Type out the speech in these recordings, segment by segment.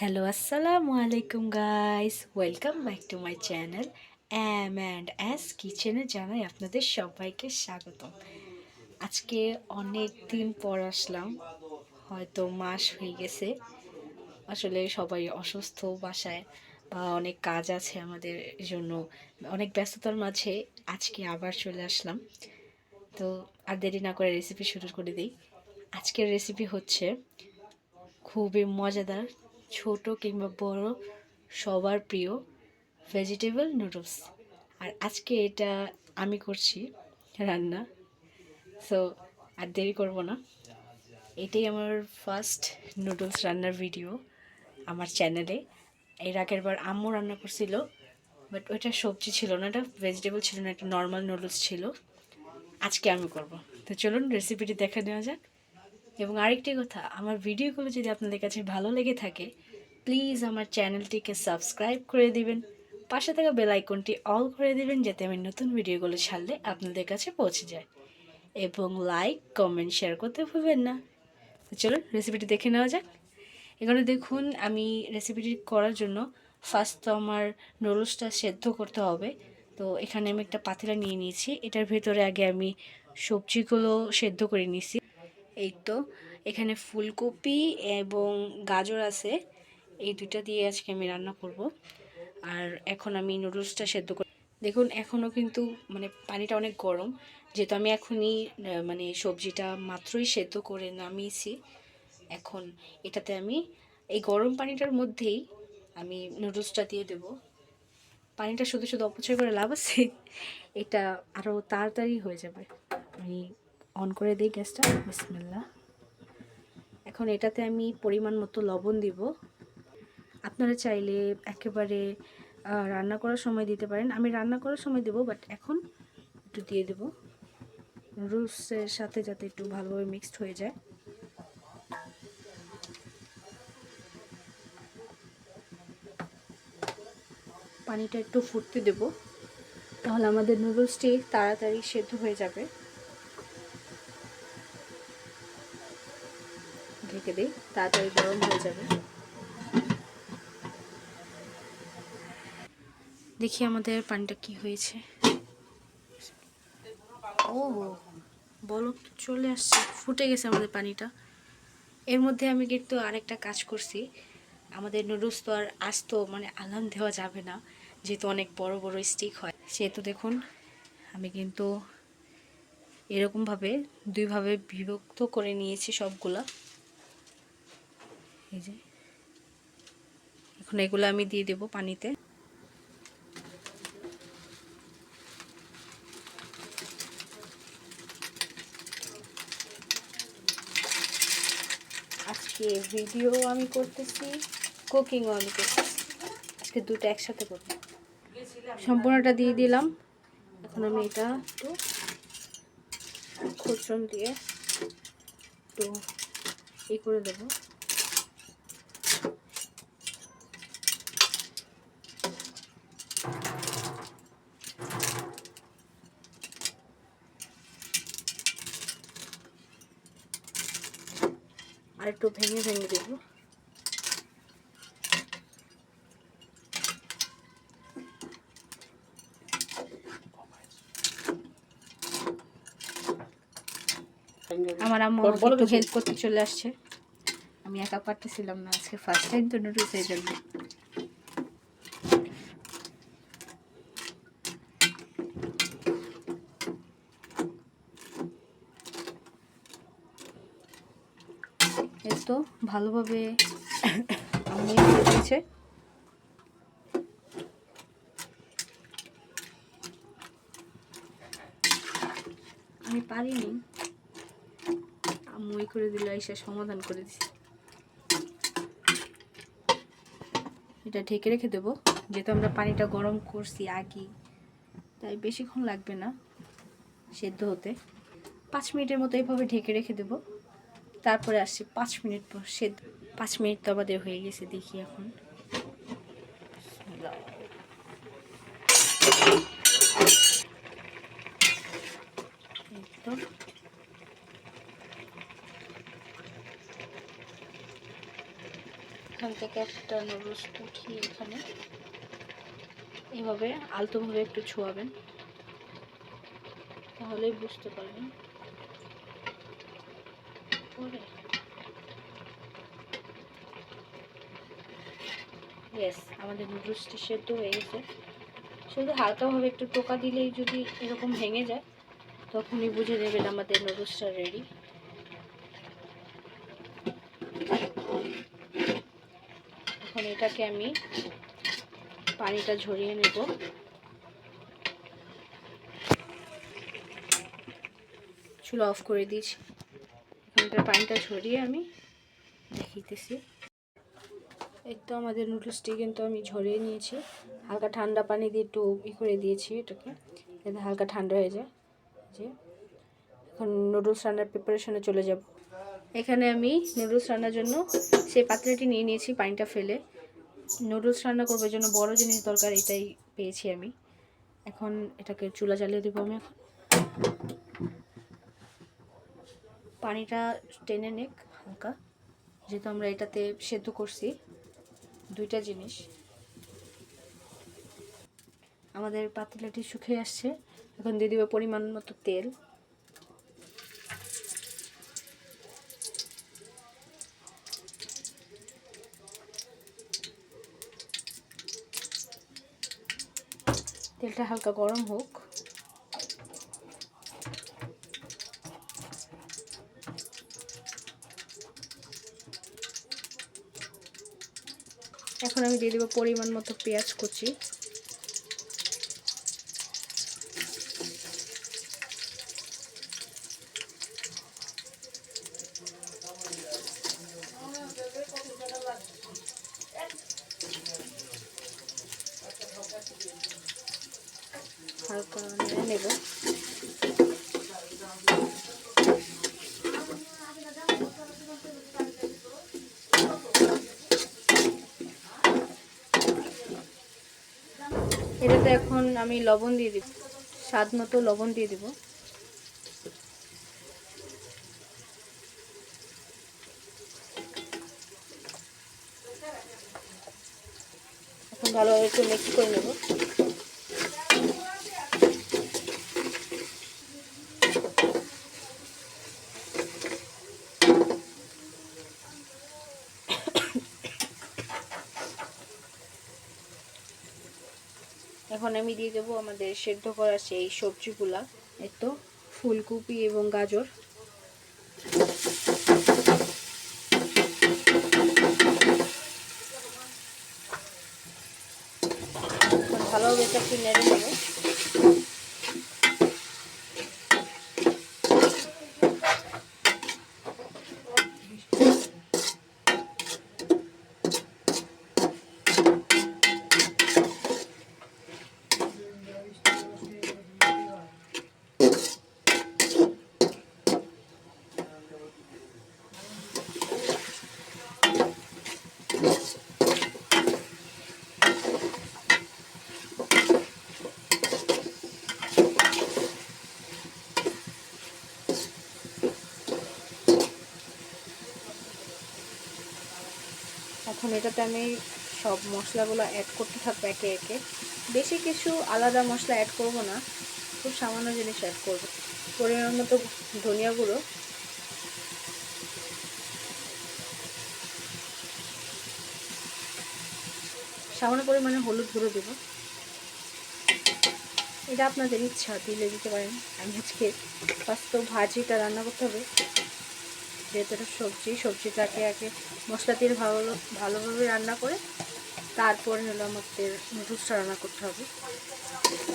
Hello আসসালামু আলাইকুম guys welcome back to my channel M and S কিচেনে জানাই আপনাদের সবাইকে স্বাগতম। আজকে অনেক দিন পর আসলাম, হয়তো মাস হয়ে গেছে। আসলে সবাই অসুস্থ বাসায়, বা অনেক কাজ আছে আমাদের জন্য, অনেক ব্যস্ততার মাঝে আজকে আবার চলে আসলাম। তো আর দেরি না করে রেসিপি শুরু করে দিই। আজকের রেসিপি হচ্ছে খুবই মজাদার ছোট কিংবা বড় সবার প্রিয় ভেজিটেবল নুডলস আর আজকে এটা আমি করছি রান্না। সো আর দেরি করব না। এটাই আমার ফার্স্ট নুডলস রান্নার ভিডিও আমার চ্যানেলে এর আগের বার আম্মু রান্না করছিল বাট ওইটা সবজি ছিল না এটা ভেজিটেবল ছিল না, একটা নর্মাল নুডলস ছিল। আজকে আমি করব। তো চলুন রেসিপিটি দেখা নেওয়া যাক। এবং আরেকটি কথা, আমার ভিডিওগুলো যদি আপনাদের কাছে ভালো লেগে থাকে প্লিজ আমার চ্যানেলটিকে সাবস্ক্রাইব করে দিবেন, পাশে থাকা বেল আইকনটি অল করে দিবেন, যাতে আমি নতুন ভিডিওগুলো ছাড়লে আপনাদের কাছে পৌঁছে যায়। এবং লাইক কমেন্ট শেয়ার করতে ভুলবেন না। চলুন রেসিপিটি দেখে নেওয়া যাক। এখানে দেখুন, আমি রেসিপিটি করার জন্য ফার্স্ট তো আমার নুডলসটা সেদ্ধ করতে হবে। তো এখানে আমি একটা পাতিলা নিয়ে নিয়েছি। এটার ভেতরে আগে আমি সবজিগুলো সেদ্ধ করে নিয়েছি। এই তো, এখানে ফুলকপি এবং গাজর আছে। এই দুইটা দিয়ে আজকে আমি রান্না করব। আর এখন আমি নুডলসটা সেদ্ধ করে দেখুন, এখনও কিন্তু মানে পানিটা অনেক গরম। যেহেতু আমি এখনই মানে সবজিটা মাত্রই সেদ্ধ করে নামিয়েছি, এখন এটাতে আমি এই গরম পানিটার মধ্যেই আমি নুডলসটা দিয়ে দেব। পানিটা শুধু শুধু অপচয় করে লাভ আছে, এটা আরও তাড়াতাড়ি হয়ে যাবে। আমি অন করে দিই গ্যাসটা। বিসমিল্লা এখন এটাতে আমি পরিমাণ মতো লবণ দিব। আপনারা চাইলে একেবারে রান্না করার সময় দিতে পারেন। আমি রান্না করার সময় দেবো বাট এখন একটু দিয়ে দেব। নুডলসের সাথে যাতে একটু ভালোভাবে মিক্সড হয়ে যায়। পানিটা একটু ফুটতে দেব। তাহলে আমাদের নুডলসটি তাড়াতাড়ি সেদ্ধ হয়ে যাবে। ঢেকে দিই, তাড়াতাড়ি গরম হয়ে যাবে। দেখি আমাদের পানিটা কি হয়েছে। ও, বলো, চলে আসছে, ফুটে গেছে আমাদের পানিটা। এর মধ্যে আমি কিন্তু আরেকটা কাজ করছি। আমাদের নুডলস তো আর আস্ত মানে আলাম দেওয়া যাবে না, যেহেতু অনেক বড় বড় স্টিক হয়। সেহেতু দেখুন, আমি কিন্তু এরকমভাবে, দুইভাবে বিভক্ত করে নিয়েছি সবগুলা। এই যে। এখন এগুলো আমি দিয়ে দেব পানিতে। আজকে ভিডিও আমি করতেছি কুকিংও আমি করতেছি। আজকে দুটো একসাথে করব। সম্পূর্ণটা দিয়ে দিলাম। এখন আমি এটা একটু খুচরম দিয়ে একটু ই করে দেবো আর একটু ভেঙে ভেঙে দেব। আমার আম্মু একটু হেল্প করতে চলে আসছে। আমি একা পারতেছিলাম না আজকে ফার্স্ট টাইম তো নুডলস এই জন্য। এই তো ভালোভাবে দিয়েছে আমি পারিনি। আম্মুই করে দিল এসে সমাধান করে দিছি। এটা ঢেকে রেখে দেবো। যেহেতু আমরা পানিটা গরম করছি আগে, তাই বেশিক্ষণ লাগবে না সেদ্ধ হতে। পাঁচ মিনিটের মতো এইভাবে ঢেকে রেখে দেবো। তারপরে আসছি পাঁচ মিনিট পর সে পাঁচ মিনিট তো আমাদের হয়ে গেছে দেখি এখন। এখান থেকে একটা নুডলস উঠিয়ে এখানে। এভাবে আলতোভাবে একটু ছোঁয়াবেন। তাহলেই বুঝতে পারবেন। পরে ইয়েস আমাদের নুডলসটি সেদ্ধ হয়ে গেছে। শুধু হালকাভাবে একটু টোকা দিলেই যদি এরকম ভেঙে যায়, তখনই বুঝে নেবেন আমাদের নুডলসটা রেডি এখন এটাকে আমি পানিটা ঝরিয়ে নেব। চুলো অফ করে দিয়েছি। এখানটার পানিটা ঝরিয়ে আমি দেখিতেছি। এই তো আমাদের নুডলসটি কিন্তু আমি ঝরিয়ে নিয়েছি। হালকা ঠান্ডা পানি দিয়ে একটু ই করে দিয়েছি এটাকে, যাতে হালকা ঠান্ডা হয়ে যায়। যে, এখন নুডলস রান্নার প্রিপারেশনে চলে যাব। এখানে আমি নুডলস রান্নার জন্য সেই পাত্রটি নিয়ে নিয়েছি পানিটা ফেলে। নুডলস রান্না করবার জন্য বড় জিনিস দরকার, এটাই পেয়েছি আমি। এখন এটাকে চুলা জ্বালিয়ে দেবো আমি এখন। পানিটা টেনে নেক হালকা। যেহেতু আমরা এটাতে সেদ্ধ করছি দুইটা জিনিস। আমাদের পাতিলাটি শুকিয়ে আসছে। এখন দিয়ে দেবো পরিমাণ মতো তেল। তেলটা হালকা গরম হোক। এখন আমি দিয়ে দেবো পরিমাণ মতো পেঁয়াজ কুচি হালকা নেড়ে নেব এটাতে এখন আমি লবণ দিয়ে দিব। স্বাদ মতো লবণ দিয়ে দিব। এখন ভালোভাবে একটু মিক্স করে নেব। এখন আমি দিয়ে দেবো আমাদের সেদ্ধ করা সেই সবজিগুলা। এর তো, ফুলকপি এবং গাজর। ভালোভাবে একটু নেড়ে নেব। এখন এটাতে আমি সব মশলাগুলো অ্যাড করতে থাকব একে একে। বেশি কিছু আলাদা মশলা অ্যাড করব না, খুব সামান্য জিনিস অ্যাড করব। পরিমাণ মতো ধনিয়া গুঁড়ো। সামান্য পরিমাণে হলুদ গুঁড়ো দেবো। এটা আপনাদের ইচ্ছা দিলে দিতে পারেন। আমি আজকে ফার্স্ট তো ভাজিটা রান্না করতে হবে। যেহেতু এটা সবজি, সবজিটাকে আগে মশলা দিয়ে ভালো, ভালোভাবে রান্না করে তারপরে হলো আমাদের নুডলসটা রান্না করতে হবে।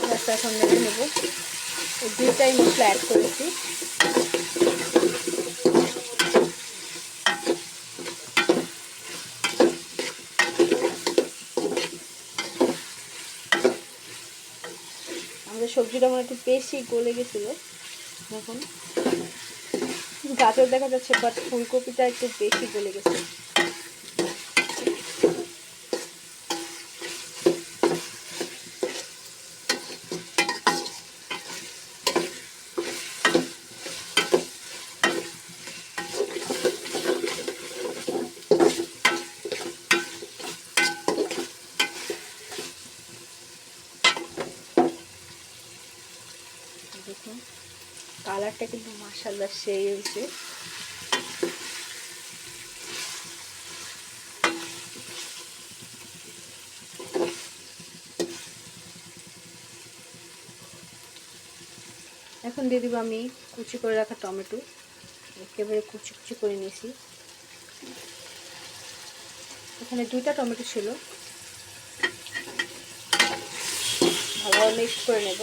গ্যাসটা এখন নেব। এই দুইটাই মশলা অ্যাড করেছি। আমাদের সবজিটা আমার একটু বেশি গলে গেছিল। এখন গাজর দেখা যাচ্ছে বাট ফুলকপিটা একটু বেশি গলে গেছে। কালারটা কিন্তু মাসাল্লাহ সেই হয়েছে এখন দিয়ে দিব আমি কুচি করে রাখা টমেটো। একেবারে কুচি কুচি করে নিয়েছি। এখানে দুইটা টমেটো ছিল। ভালোভাবে মিক্স করে নেব।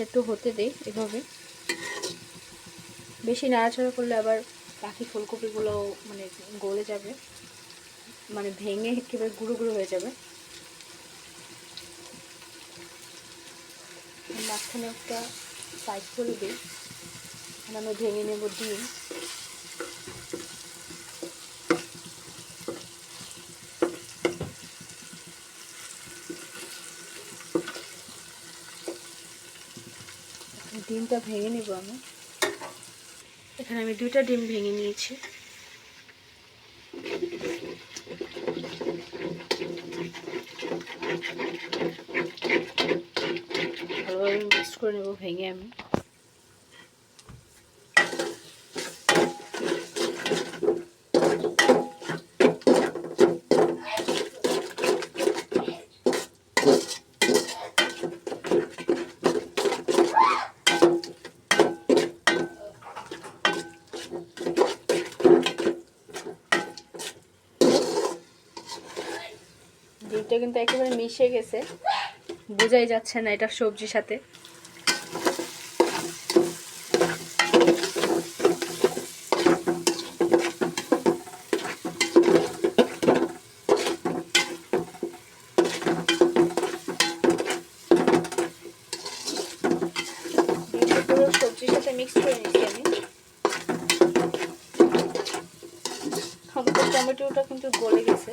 এটা একটু হতে দেয় এভাবে। বেশি নাড়াচাড়া করলে আবার বাকি ফুলকপিগুলো মানে গলে যাবে। মানে ভেঙে একেবারে গুঁড়ো গুঁড়ো হয়ে যাবে। মাঝখানে একটা সাইজ করে দিই। আমি ভেঙে নেব ডিম। ডিমটা ভেঙে নেব আমি। এখানে আমি দুইটা ডিম ভেঙে নিয়েছি। ভালোভাবে মিক্স করে নেব, ভেঙে আমি ডিমটা কিন্তু একেবারে মিশে গেছে। বোঝাই যাচ্ছে না এটা সবজির সাথে ডিমটা পুরো সবজির সাথে মিক্স করে নিচ্ছি আমি আমাদের টমেটোটা কিন্তু গলে গেছে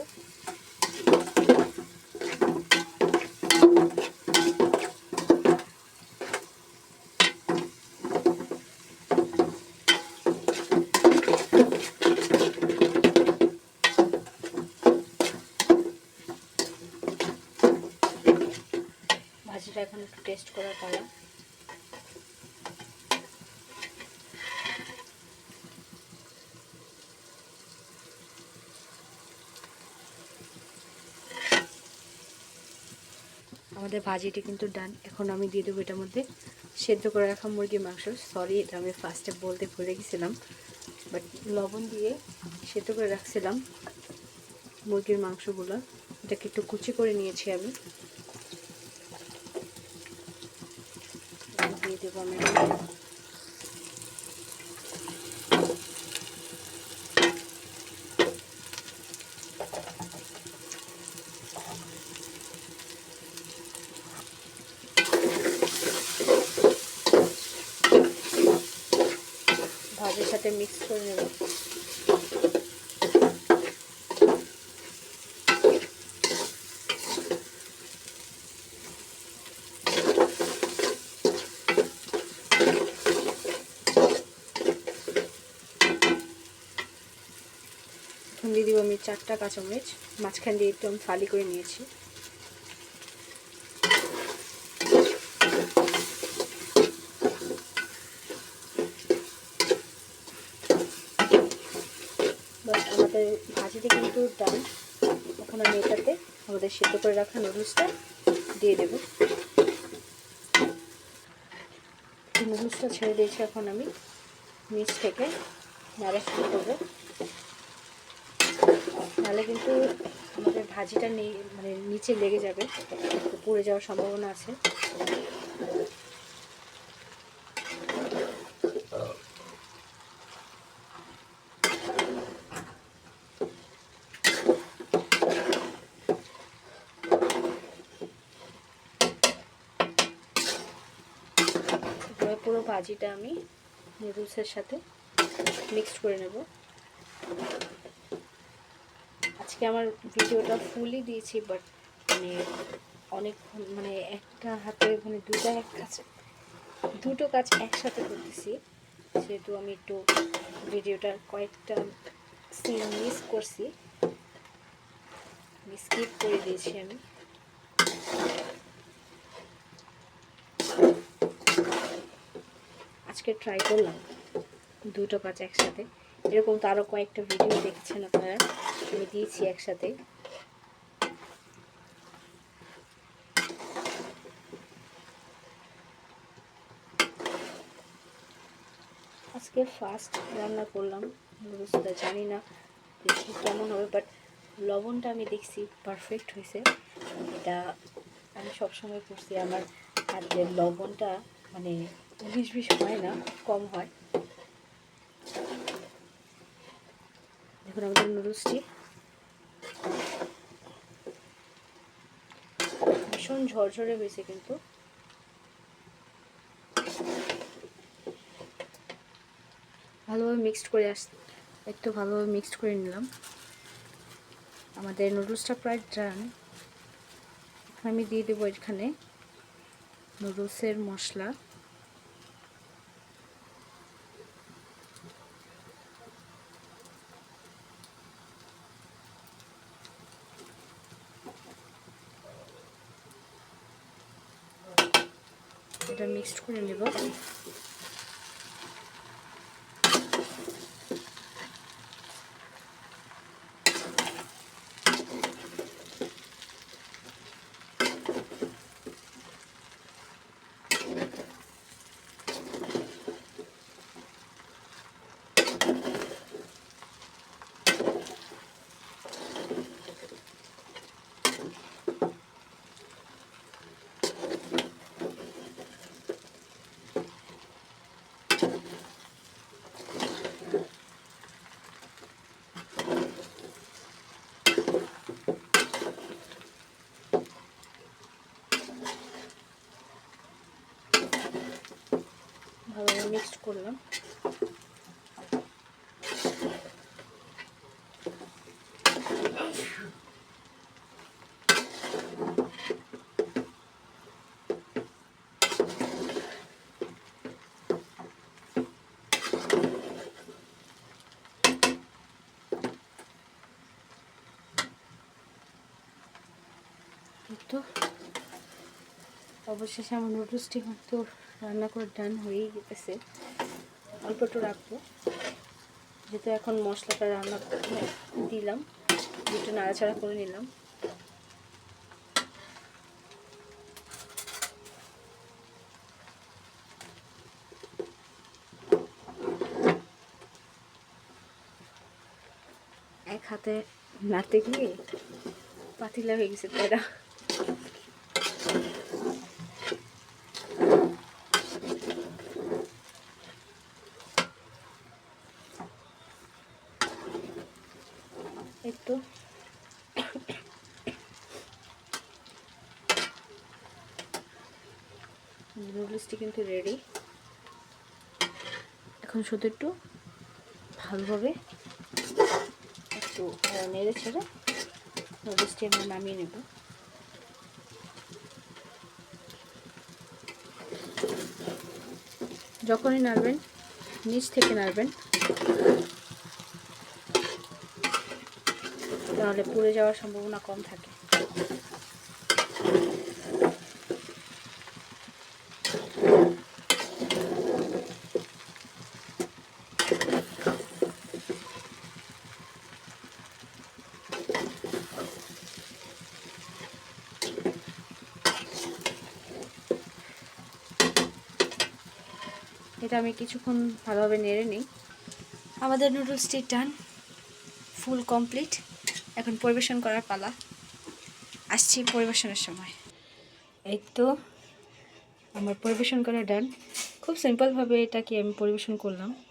ভাজিটা এখন একটু টেস্ট করার পালা। আমাদের ভাজিটি কিন্তু ডান এখন আমি দিয়ে দেবো এটার মধ্যে সেদ্ধ করে রাখা মুরগির মাংস। সরি এটা আমি ফার্স্টে বলতে ভুলে গেছিলাম। বাট লবণ দিয়ে সেদ্ধ করে রাখছিলাম মুরগির মাংসগুলো। এটাকে একটু কুচি করে নিয়েছি আমি। দিয়ে দেবো আমি। ভাজের সাথে মিক্স করে নেব এখন দিয়ে দিব আমি চারটা কাঁচামরিচ, মাঝখান দিয়ে একটু আমি ফালি করে নিয়েছি। আমাদের ভাজিতে কিন্তু ডান এখন আমি এটাতে আমাদের সেদ্ধ করে রাখা নুডলসটা দিয়ে দেব। নুডলসটা ছেড়ে দিয়েছি এখন আমি। নিচ থেকে নাড়া শুরু করব। তাহলে কিন্তু আমাদের ভাজিটা নেই মানে নিচে লেগে যাবে। পুড়ে যাওয়ার সম্ভাবনা আছে। পুরো ভাজিটা আমি নুডলসের সাথে মিক্সড করে নেব। আজকে আমার ভিডিওটা ফুলই দিয়েছি বাট মানে অনেক মানে একটা হাতে মানে দুটা এক কাছে দুটো কাজ একসাথে করতেছি। যেহেতু আমি একটু ভিডিওটার কয়েকটা সিন মিস করছি স্কিপ করে দিয়েছি আমি। আজকে ট্রাই করলাম দুটো কাজ একসাথে। এরকম তো আরও কয়েকটা ভিডিও দেখছেন আপনারা। আমি দিয়েছি একসাথে। আজকে ফার্স্ট রান্না করলাম নুডলসটা জানি না দেখি কেমন হবে বাট লবণটা আমি দেখছি পারফেক্ট হয়েছে। এটা আমি সবসময় করছি, আমার হাতের লবণটা মানে উনিশ বিশ হয় না, কম হয়। দেখুন আমাদের নুডলসটি ভীষণ ঝরঝরে হয়েছে কিন্তু। ভালোভাবে মিক্সড করে আস, একটু ভালোভাবে মিক্সড করে নিলাম। আমাদের নুডলসটা প্রায় ডান আমি দিয়ে দেবো এখানে নুডলসের মশলা এটা মিক্সড করে নেব ভালোভাবে মিক্সড করলাম। তো অবশেষে আমার নুডলসটি কিন্তু রান্না করে ডান হয়েই গেছে। অল্প একটু রাখব। যেহেতু এখন মশলাটা রান্না দিলাম, একটু নাড়াচাড়া করে নিলাম। এক হাতে নাড়তে গিয়ে পাতিলা হয়ে গেছে তারা একটু নুডলসটি কিন্তু রেডি এখন শুধু একটু ভালোভাবে একটু নেড়ে ছেড়ে নুডলসটি আমি নামিয়ে নেব। যখনই নাড়বেন, নিচ থেকে নাড়বেন, তাহলে পুড়ে যাওয়ার সম্ভাবনা কম থাকে। আমি কিছুক্ষণ ভালোভাবে নেড়ে নিই। আমাদের নুডলসটি ডান ফুল কমপ্লিট এখন পরিবেশন করার পালা। আসছি পরিবেশনের সময়। এই তো আমার পরিবেশন করা ডান খুব সিম্পলভাবে এটাকে আমি পরিবেশন করলাম।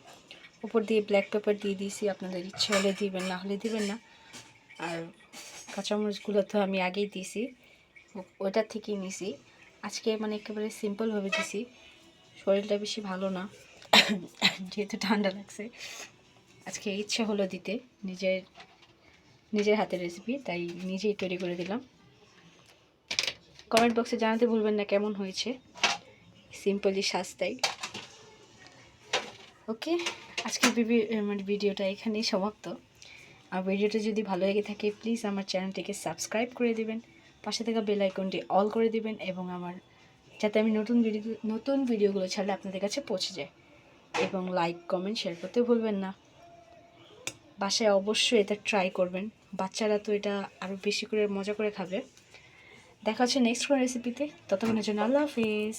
উপর দিয়ে ব্ল্যাক পেপার দিয়ে দিয়েছি। আপনাদের ইচ্ছে হলে দিবেন, না হলে দিবেন না। আর কাঁচামরিচগুলো তো আমি আগেই দিয়েছি। ও- ওটার থেকেই নিছি। আজকে মানে একেবারে সিম্পলভাবে দিছি। শরীরটা বেশি ভালো না। যেহেতু ঠান্ডা লাগছে। আজকে ইচ্ছে হলো দিতে, নিজের নিজের হাতের রেসিপি তাই নিজেই তৈরি করে দিলাম। কমেন্ট বক্সে জানাতে ভুলবেন না কেমন হয়েছে। সিম্পলি সাজটাই ওকে আজকের বিবি- মানে ভিডিওটা এখানেই সমাপ্ত। আর ভিডিওটা যদি ভালো লেগে থাকে প্লিজ আমার চ্যানেলটিকে সাবস্ক্রাইব করে দিবেন। পাশে থাকা বেল আইকনটি অল করে দিবেন এবং আমার যাতে আমি নতুন ভিডিও নতুন ভিডিওগুলো ছাড়লে আপনাদের কাছে পৌঁছে যায়। এবং লাইক কমেন্ট শেয়ার করতে ভুলবেন না। বাসায় অবশ্যই এটা ট্রাই করবেন। বাচ্চারা তো এটা আরও বেশি করে মজা করে খাবে। দেখা হচ্ছে নেক্সট কোনো রেসিপিতে ততক্ষণের জন্য আল্লাহ হাফিজ।